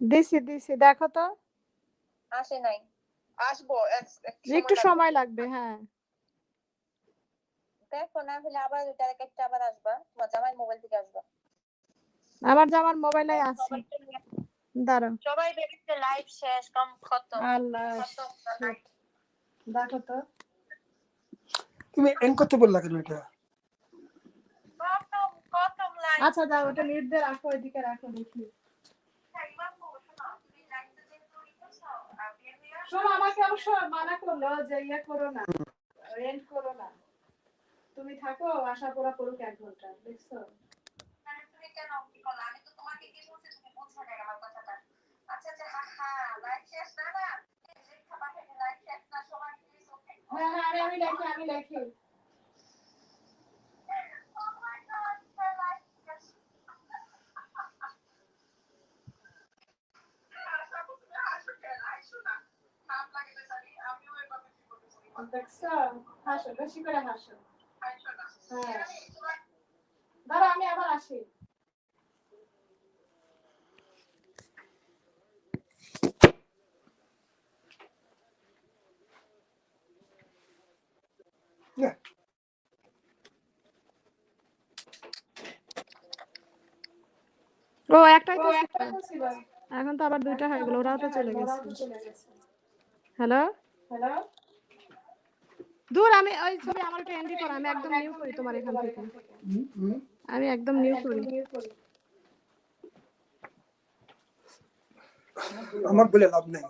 দিছি দিছি দেখো তো। আসে নাই। আসব এক- এক একটু সময় লাগবে হ্যাঁ। দেখো না হলে আবার একটা আবার আসবা। তোমার জামাই মোবাইল থেকে আসবা। আমার জামার মোবাইলে আছে। দাঁড়াও। সবাই ভেবেছে লাইভ শেষ কম খতম আল্লাহ। দেখো তো। তুমি এন করতে বললা কেন এটা আচ্ছা দাও ওটা দিয়ে রাখো এদিকে রাখো দেখি। মানা করল যে ইয়ে করো না রেন্ট করো না। তুমি থাকো আশা করা করুক এক ঘণ্টা দেখছ? তুমি কেন কি করলা? আমি তো তোমাকে কি বলছি তুমি বুঝছ না আমার কথাটা। আচ্ছা আচ্ছা হা শেষ না না? হ্যাঁ হ্যাঁ আমি আমি লেখি আমি লেখি। দেখছ হাসো বেশি করে হাসো। হ্যাঁ। দাঁড়া আমি আবার আসি। Yeah. ও একটাই তো ছিল। এখন তো আবার দুইটা হয়ে গেল ওরাও তো চলে গেছে। হ্যালো? হ্যালো? দূর, আমি ওই ছবি আমার একটু এন্ট্রি করো, আমি একদম নিউ করি তোমার এখান থেকে। আমি একদম নিউ করি আমার বলে লাভ নেই